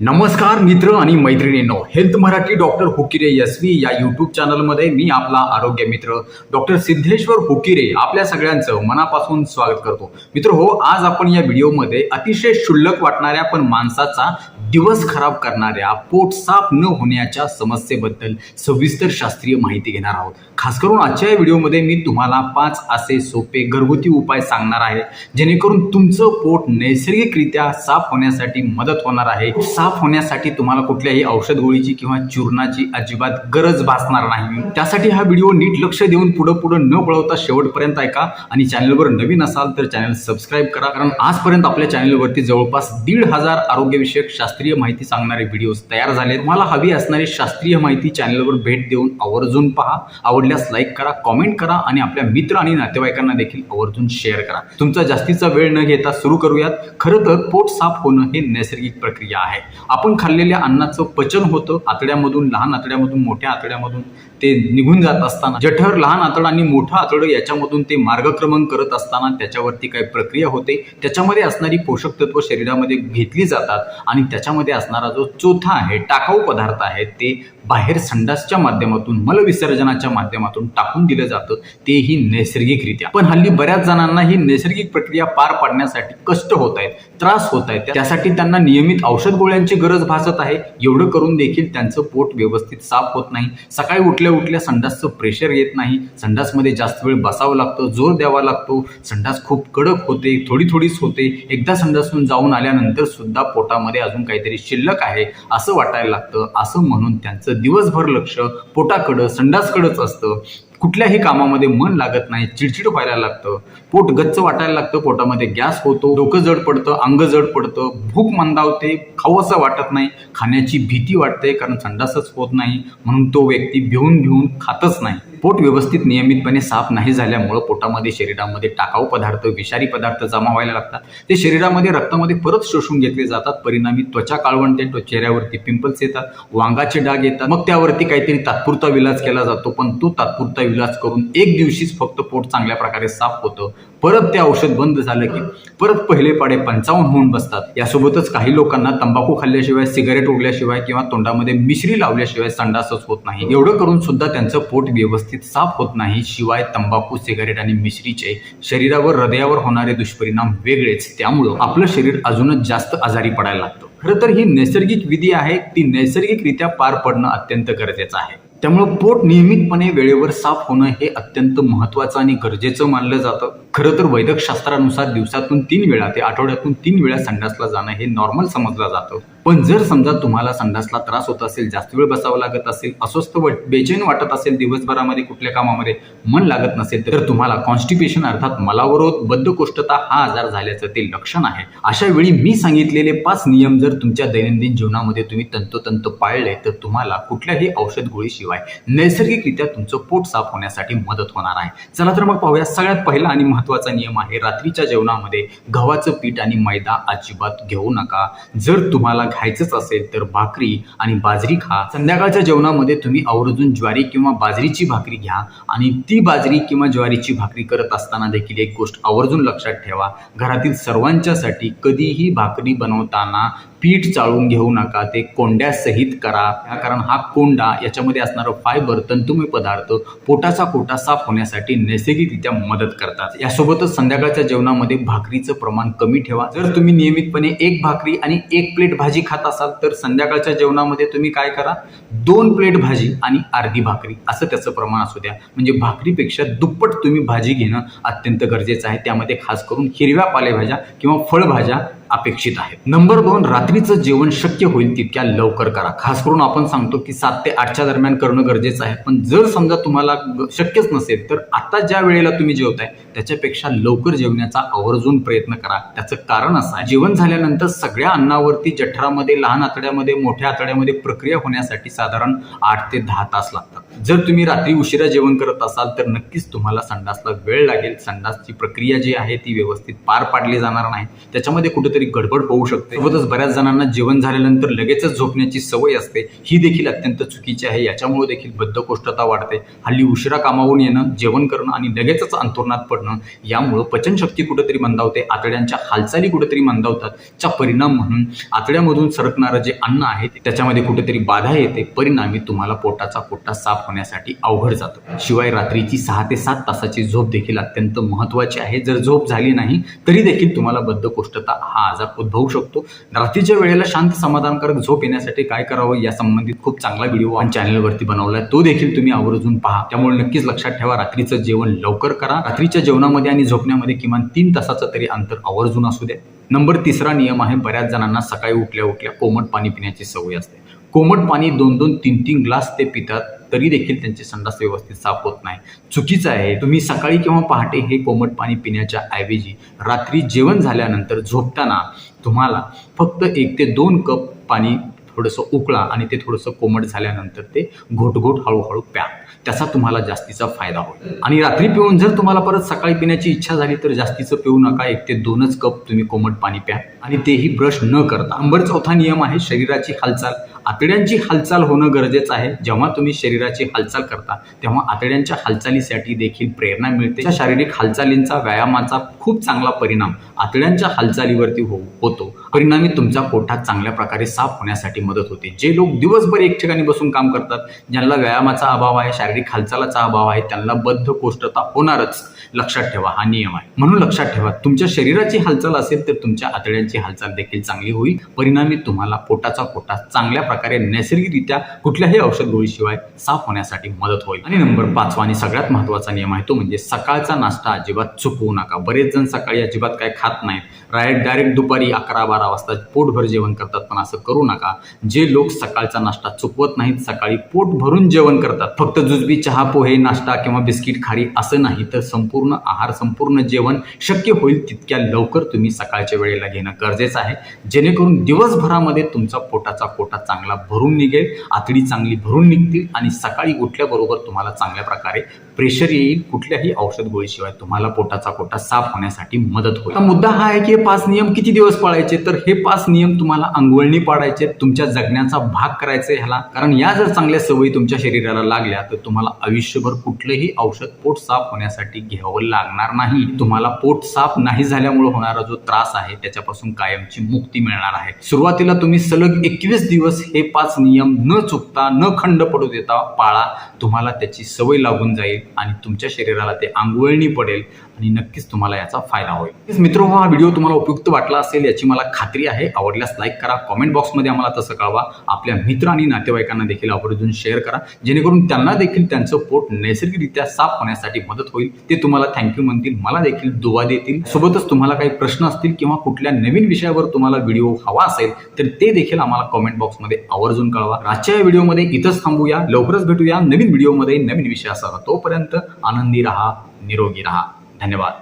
नमस्कार मित्र आणि मैत्रिणींनो हेल्थ मराठी डॉक्टर हुकिरे यस्वी या यूट्यूब चॅनलमध्ये मी आपला आरोग्य मित्र डॉक्टर सिद्धेश्वर हुकिरे आपल्या सगळ्यांचं मनापासून स्वागत करतो. मित्र हो आज आपण या व्हिडिओमध्ये अतिशय क्षुल्लक वाटणाऱ्या पण माणसाचा दिवस खराब करणाऱ्या पोट साफ न होण्याच्या समस्येबद्दल सविस्तर शास्त्रीय माहिती घेणार आहोत. खास करून आजच्या या व्हिडिओमध्ये मी तुम्हाला पाच असे सोपे घरगुती उपाय सांगणार आहे जेणेकरून तुमचं पोट नैसर्गिकरित्या साफ होण्यासाठी मदत होणार आहे. साफ होण्यासाठी तुम्हाला कुठल्याही औषध गोळीची किंवा चूर्णाची अजिबात गरज भासणार नाही. त्यासाठी हा व्हिडिओ नीट लक्ष देऊन पुढं पुढं न पळवता शेवटपर्यंत ऐका आणि चॅनलवर नवीन असाल तर चॅनल सबस्क्राईब करा कारण आजपर्यंत आपल्या चॅनलवरती जवळपास दीड हजार आरोग्यविषयक शास्त्रीय माहिती सांगणारे व्हिडिओज तयार झाले तुम्हाला हवी असणारी शास्त्रीय माहिती चॅनलवर भेट देऊन आवर्जून पहा. आवडल्यास लाईक करा कॉमेंट करा आणि आपल्या मित्र आणि नातेवाईकांना देखील आवर्जून शेअर करा. तुमचा जास्तीचा वेळ न घेता सुरू करूयात. खरं तर पोट साफ होणं हे नैसर्गिक प्रक्रिया आहे. आपण खाल्लेल्या अन्नाचं पचन होतं आतड्यामधून लहान आतड्यामधून मोठ्या आतड्यामधून. ते निघून जात असताना जठर लहान आतडं आणि मोठं आतडं याच्यामधून ते मार्गक्रमण करत असताना त्याच्यावरती काही प्रक्रिया होते. त्याच्यामध्ये असणारी पोषक तत्व शरीरामध्ये घेतली जातात आणि त्याच्यामध्ये असणारा जो चौथा आहे टाकाऊ पदार्थ आहे ते बाहेर संडासच्या माध्यमातून मलविसर्जनाच्या माध्यमातून टाकून दिलं जातं तेही नैसर्गिकरित्या. पण हल्ली बऱ्याच जणांना ही नैसर्गिक प्रक्रिया पार पाडण्यासाठी कष्ट होत आहेत त्रास होत आहेत. त्यासाठी त्यांना नियमित औषध गोळ्यांची गरज भासत आहे. एवढं करून देखील त्यांचं पोट व्यवस्थित साफ होत नाही. सकाळी उठल्या उठल्या संडासचं प्रेशर येत नाही. संडासमध्ये जास्त वेळ बसावं लागतं जोर द्यावा लागतो. संडास खूप कडक होते थोडी थोडीच होते. एकदा संडासून जाऊन आल्यानंतर सुद्धा पोटामध्ये अजून काहीतरी शिल्लक आहे असं वाटायला लागतं. असं म्हणून त्यांचं दिवसभर लक्ष पोटाकडं संडासकडंच असतं. कुठल्याही कामामध्ये मन लागत नाही चिडचिड व्हायला लागतं पोट गच्च वाटायला लागतं पोटामध्ये गॅस होतो डोकं जड पडतं अंग जड पडतं भूक मंदावते खाऊ असं वाटत नाही खाण्याची भीती वाटते कारण संडासच होत नाही म्हणून तो व्यक्ती भिवून भिवून खातच नाही. पोट व्यवस्थित नियमितपणे साफ नाही झाल्यामुळं पोटामध्ये शरीरामध्ये टाकाऊ पदार्थ विषारी पदार्थ जमा व्हायला लागतात. ते शरीरामध्ये रक्तामध्ये परत शोषून घेतले जातात परिणामी त्वचा काळवणते चेहऱ्यावरती पिंपल्स येतात वांगाचे डाग येतात मग त्यावरती काहीतरी तात्पुरता विलाज केला जातो पण तो तात्पुरता इलाज करून एक दिवशीच फक्त पोट चांगल्या प्रकारे साफ होतं. परत ते औषध बंद झालं की परत पहिले पाडे पंचावन्न होऊन बसतात. यासोबतच काही लोकांना तंबाखू खाल्ल्याशिवाय सिगारेट ओढल्याशिवाय किंवा तोंडामध्ये मिश्री लावल्याशिवाय संडासच होत नाही. एवढं करून सुद्धा त्यांचं पोट व्यवस्थित साफ होत नाही. शिवाय तंबाखू सिगारेट आणि मिश्रीचे शरीरावर हृदयावर होणारे दुष्परिणाम वेगळेच. त्यामुळं आपलं शरीर अजूनच जास्त आजारी पडायला लागतं. खरं तर ही नैसर्गिक विधी आहे. ती नैसर्गिकरित्या पार पडणं अत्यंत गरजेचं आहे. त्यामुळं पोट नियमितपणे वेळेवर साफ होणं हे अत्यंत महत्त्वाचं आणि गरजेचं मानलं जातं. खरं तर वैदकशास्त्रानुसार दिवसातून तीन वेळा ते आठवड्यातून तीन वेळा संडासला जाणं हे नॉर्मल समजलं जातं. पण जर समजा तुम्हाला संडासला त्रास होत असेल जास्त वेळ बसावं लागत असेल अस्वस्थ व बेचैन वाटत असेल दिवसभरामध्ये कुठल्या कामामध्ये मन लागत नसेल तर तुम्हाला कॉन्स्टिपेशन अर्थात मलावरोध बद्धकोष्ठता हा आजार झाल्याचं ते लक्षण आहे. अशा वेळी मी सांगितलेले पाच नियम जर तुमच्या दैनंदिन जीवनामध्ये तुम्ही तंतोतंत पाळले तर तुम्हाला कुठल्याही औषध गोळीशिवाय नैसर्गिकरित्या तुमचं पोट साफ होण्यासाठी मदत होणार आहे. चला तर मग पाहूया सगळ्यात पहिला आणि महत्त्वाचा नियम आहे रात्रीच्या जेवणामध्ये गव्हाचं पीठ आणि मैदा अजिबात घेऊ नका. जर तुम्हाला खायचंच असेल तर भाकरी आणि बाजरी खा. संध्याकाळच्या जेवणामध्ये तुम्ही आवर्जून ज्वारी किंवा बाजरीची भाकरी घ्या आणि ती बाजरी किंवा ज्वारीची भाकरी करत असताना देखील एक गोष्ट आवर्जून लक्षात ठेवा. घरातील सर्वांच्यासाठी कधीही भाकरी बनवताना पीठ चाळून घेऊ नका ते कोंड्यासहित करा. कारण हा कोंडा याच्यामध्ये असणारं फायबर तंतुमय पदार्थ पोटाचा कोटा साफ होण्यासाठी नैसर्गिकरित्या मदत करतात. यासोबतच संध्याकाळच्या जेवणामध्ये भाकरीचं प्रमाण कमी ठेवा. जर तुम्ही नियमितपणे एक भाकरी आणि एक प्लेट भाजी खात असाल तर संध्याकाळच्या जेवणामध्ये तुम्ही काय करा? दोन प्लेट भाजी आणि अर्धी भाकरी. असं त्याचं प्रमाण असू द्या. म्हणजे भाकरीपेक्षा दुप्पट तुम्ही भाजी घेणं अत्यंत गरजेचं आहे. त्यामध्ये खास करून हिरव्या पालेभाज्या किंवा फळभाज्या अपेक्षित आहे. नंबर दोन रात्रीचं जेवण शक्य होईल तितक्या लवकर करा. खास करून आपण सांगतो की सात ते आठच्या दरम्यान करणं गरजेचं आहे. पण जर समजा तुम्हाला शक्यच नसेल तर आता ज्या वेळेला तुम्ही जेवताय त्याच्यापेक्षा लवकर जेवण्याचा आवर्जून प्रयत्न करा. त्याचं कारण असं आहे जेवण झाल्यानंतर सगळ्या अन्नावरती जठरामध्ये लहान आतड्यामध्ये मोठ्या आतड्यामध्ये प्रक्रिया होण्यासाठी साधारण आठ ते दहा तास लागतात. जर तुम्ही रात्री उशिरा जेवण करत असाल तर नक्कीच तुम्हाला संडासला वेळ लागेल. संडासची प्रक्रिया जी आहे ती व्यवस्थित पार पाडली जाणार नाही. त्याच्यामध्ये कुठेतरी गडबड होऊ शकते. सोबतच बऱ्याच जणांना जेवण झाल्यानंतर लगेचच झोपण्याची सवय असते. ही देखील अत्यंत चुकीची आहे. याच्यामुळे देखील बद्धकोष्ठता वाढते. हल्ली उशिरा कामावून येणं जेवण करणं आणि लगेचच अंतुरणात पडणं यामुळं पचनशक्ती कुठेतरी मंदावते. आतड्यांच्या हालचाली कुठेतरी मंदावतात. चा परिणाम म्हणून आतड्यामधून सरकणारं जे अन्न आहे त्याच्यामध्ये कुठेतरी बाधा येते. परिणामी तुम्हाला पोटाचा पोटा साफ दाखवण्यासाठी अवघड जातो. शिवाय रात्रीची सहा ते सात तासाची झोप देखील अत्यंत महत्त्वाची आहे. जर झोप झाली नाही तरी देखील तुम्हाला बद्धकोष्ठता हा आजार उद्भवू शकतो. रात्रीच्या वेळेला शांत समाधानकारक झोप येण्यासाठी काय करावं या संबंधित खूप चांगला व्हिडिओ आणि चॅनलवरती बनवला आहे तो देखील तुम्ही आवर्जून पहा. त्यामुळे नक्कीच लक्षात ठेवा रात्रीचं जेवण लवकर करा. रात्रीच्या जेवणामध्ये आणि झोपण्यामध्ये किमान तीन तासाचं तरी अंतर आवर्जून असू द्या. नंबर तिसरा नियम आहे बऱ्याच जणांना सकाळी उठल्या उठल्या कोमट पाणी पिण्याची सवय असते. कोमट पाणी दोन दोन तीन तीन ग्लास ते पितात. तरी देखील त्यांचे संडास व्यवस्थित साफ होत नाही. चुकीचं आहे तुम्ही सकाळी किंवा पहाटे हे कोमट पाणी पिण्याच्या ऐवजी रात्री जेवण झाल्यानंतर झोपताना तुम्हाला फक्त एक ते दोन कप पाणी थोडंसं उकळा आणि ते थोडंसं कोमट झाल्यानंतर ते घोटघोट हळूहळू प्या. त्याचा तुम्हाला जास्तीचा फायदा होईल. आणि रात्री पिऊन जर तुम्हाला परत सकाळी पिण्याची इच्छा झाली तर जास्तीचं पिऊ नका. एक ते दोनच कप तुम्ही कोमट पाणी प्या. आणि तेही ब्रश न करता. नंबर चौथा नियम आहे शरीराची हालचाल आतड्यांची हालचाल होणं गरजेचं आहे. जेव्हा तुम्ही शरीराची हालचाल करता तेव्हा आतड्यांच्या हालचालीसाठी देखील प्रेरणा मिळते. त्या शारीरिक हालचालींचा व्यायामाचा खूप चांगला परिणाम आतड्यांच्या हालचालीवरती हो होतो. परिणामी तुमचा पोटात चांगल्या प्रकारे साफ होण्यासाठी मदत होते. जे लोक दिवसभर एक ठिकाणी बसून काम करतात ज्यांना व्यायामाचा अभाव आहे शारीरिक हालचालाचा अभाव आहे त्यांना बद्ध कोष्ठता होणारच लक्षात ठेवा हा नियम आहे. म्हणून लक्षात ठेवा तुमच्या शरीराची हालचाल असेल तर तुमच्या आतड्यांची हालचाल देखील चांगली होईल. परिणामी तुम्हाला पोटाचा पोटा चांगल्या प्रकारे नैसर्गिकरित्या कुठल्याही औषध गोळीशिवाय साफ होण्यासाठी मदत होईल. आणि नंबर पाचवा आणि सगळ्यात महत्त्वाचा नियम आहे तो म्हणजे सकाळचा नाश्ता अजिबात चुकवू नका. बरेच जण सकाळी अजिबात काय खात नाहीत. डायरेक्ट डायरेक्ट दुपारी अकरा बारा वाजता पोटभर जेवण करतात पण असं करू नका. जे लोक सकाळचा नाश्ता चुकवत नाहीत सकाळी पोट भरून जेवण करतात. फक्त जुजबी चहा पोहे नाश्ता किंवा बिस्किट खारी असं नाही तर संपूर्ण आहार संपूर्ण जेवण शक्य होईल तितक्या लवकर तुम्ही सकाळच्या वेळेला घेणं गरजेचं आहे. जेणेकरून दिवसभरामध्ये तुमचा पोटाचा कोटा चांगला भरून निघेल आतडी चांगली भरून निघतील आणि सकाळी उठल्याबरोबर तुम्हाला चांगल्या प्रकारे प्रेशर येईल. कुठल्याही औषध गोळीशिवाय तुम्हाला पोटाचा कोटा साफ होण्यासाठी मदत होईल. मुद्दा हा आहे की हे पाच नियम किती दिवस पाळायचे? तर तर हे पाच नियम तुम्हाला अंगवळणी पाडायचे तुमच्या जगण्याचा भाग करायचे ह्याला. कारण या जर चांगल्या सवयी तुमच्या शरीराला लागल्या तर तुम्हाला आयुष्यभर कुठलंही औषध पोट साफ होण्यासाठी घ्यावं लागणार नाही. तुम्हाला पोट साफ नाही झाल्यामुळे होणारा जो त्रास आहे त्याच्यापासून कायमची मुक्ती मिळणार आहे. सुरुवातीला तुम्ही सलग एकवीस दिवस हे पाच नियम न चुकता न खंड पडू देता पाळा. तुम्हाला त्याची सवय लागून जाईल आणि तुमच्या शरीराला ते आंघोळणी पडेल आणि नक्कीच तुम्हाला याचा फायदा होईल. मित्र हा व्हिडिओ तुम्हाला उपयुक्त वाटला असेल याची मला खात्री आहे. आवडल्यास लाईक करा. कॉमेंट बॉक्समध्ये आम्हाला तसं कळवा. आपल्या मित्र आणि नातेवाईकांना देखील आवर्जून शेअर करा. जेणेकरून त्यांना देखील त्यांचं पोट नैसर्गिकरित्या साफ होण्यासाठी मदत होईल. ते तुम्हाला थँक्यू म्हणतील. मला देखील दुवा देतील. सोबतच तुम्हाला काही प्रश्न असतील किंवा कुठल्या नवीन विषयावर तुम्हाला व्हिडिओ हवा असेल तर ते देखील आम्हाला कॉमेंट बॉक्समध्ये आवर्जून कळवा. आजच्या या व्हिडिओमध्ये इथंच थांबूया. लवकरच भेटूया. नवीन व्हिडिओमध्ये नवीन विषयासह. तोपर्यंत आनंदी राहा निरोगी राहा. धन्यवाद.